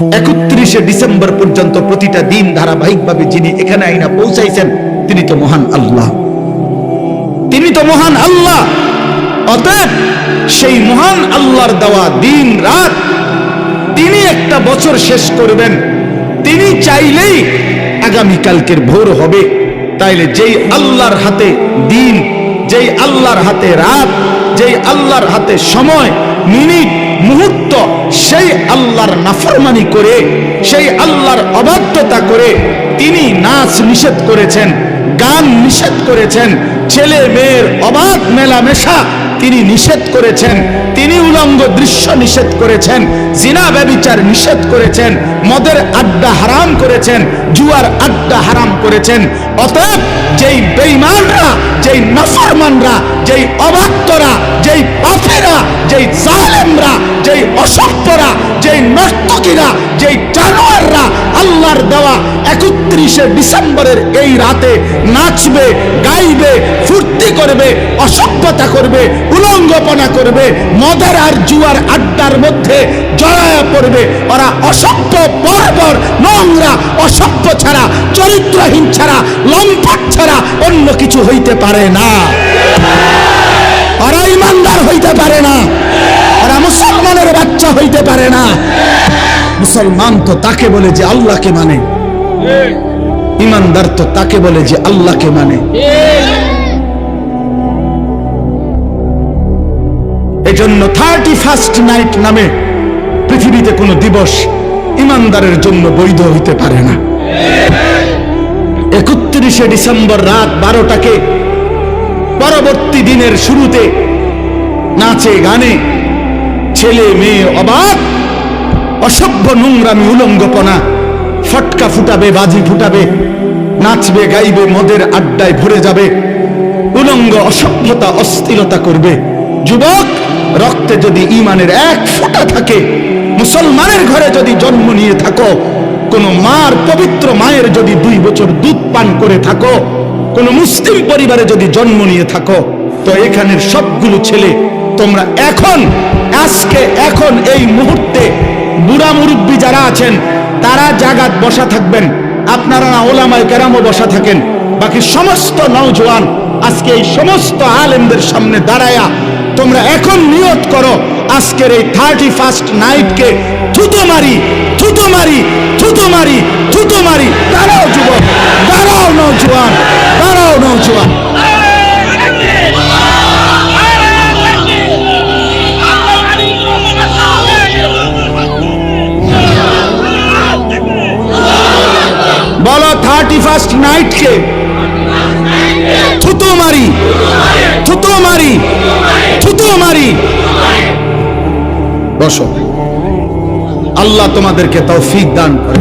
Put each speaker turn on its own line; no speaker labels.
একত্রিশে ডিসেম্বর পর্যন্ত প্রতিটা দিন ধারাবাহিকভাবে যিনি এখানে আইনা পৌঁছাইছেন, তিনি তো মহান আল্লাহ। তিনি তো মহান আল্লাহ। অতএব সেই মহান আল্লাহর দেওয়া দিন রাত তিনি একটা বছর শেষ করবেন। তিনি চাইলেই আগামীকালকের ভোর হবে। তাইলে যেই আল্লাহর হাতে দিন, যেই আল্লাহর হাতে রাত, যেই আল্লাহর হাতে সময়, মিনিট মুহূর্ত, সেই আল্লাহর নাফরমানি করে, সেই আল্লাহর অবাধ্যতা করে তিনি নাচ নিষেধ করেছেন, গান নিষেধ করেছেন, ছেলে মেয়ের অবাধ মেলামেশা তিনি নিষেধ করেছেন, তিনি উলঙ্গ দৃশ্য নিষেধ করেছেন, জিনা ব্যবিচার নিষেধ করেছেন, মদের আড্ডা হারাম করেছেন, জুয়ার আড্ডা হারাম করেছেন, অতএব যেই বেঈমানরা, যেই নফরমানরা, যেই অবাক্তরা যেই পাফেরা একত্রিশে ডিসেম্বরের এই রাতে নাচবে, গাইবে, ফুর্তি করবে, অসভ্যতা করবে, উলঙ্গপনা করবে, মদের আর জুয়ার আড্ডার মধ্যে জড়ায়া পড়বে। ওরা অসভ্য বর্বর, নোংরা, অসভ্য ছাড়া, চরিত্রহীন ছাড়া, লম্পট ছাড়া অন্য কিছু হইতে পারে না। ওরা ইমানদার হইতে পারে না। ওরা মুসলমানের বাচ্চা হইতে পারে না। মুসলমান তো তাকে বলে যে আল্লাহকে মানে। ইমানদার তো তাকে বলে যে আল্লাহকে মানে। এজন্য থার্টি ফার্স্ট নাইট নামে পৃথিবীতে কোনো দিবস ইমানদারের জন্য বৈধ হইতে পারে না। একত্রিশে ডিসেম্বর রাত বারোটাকে পরবর্তী দিনের শুরুতে নাচে গানে ছেলে মেয়ে অবাক, অসভ্য নোংরামি উলঙ্গপনা ফটকা ফুটাবে, বাজি ফুটাবে, নাচবে, গাইবে, মদের আড্ডায় ভরে যাবে, উলঙ্গ অসভ্যতা, অস্থিরতা করবে। যুবক, রক্তে যদি ইমানের এক ফোঁটা থাকে, মুসলমানের ঘরে যদি জন্ম নিয়ে থাকো, কোন মার পবিত্র মায়ের যদি দুই বছর দুধ পান করে থাকো, কোন মুসলিম পরিবারে যদি জন্ম নিয়ে থাকো, তো এখানের সবগুলো ছেলে তোমরা এখন, আজকে, এখন, এই মুহূর্তে বুড়া মুরব্বী যারা আছেন, তারা জাগাত বসা থাকবেন। আপনারা না ওলামায় কেরামও বসা থাকেন। বাকি সমস্ত নওজোয়ান আজকে এই সমস্ত আলেমদের সামনে দাঁড়ায়া তোমরা এখন নিয়ত করো, আজকের এই থার্টি ফার্স্ট নাইটকে থুতো মারি থুতো মারি থুতো মারি ফার্স্ট নাইটকে থুতো মারি থুতো মারি থুতো মারি বসো। আল্লাহ তোমাদেরকে তৌফিক দান করে।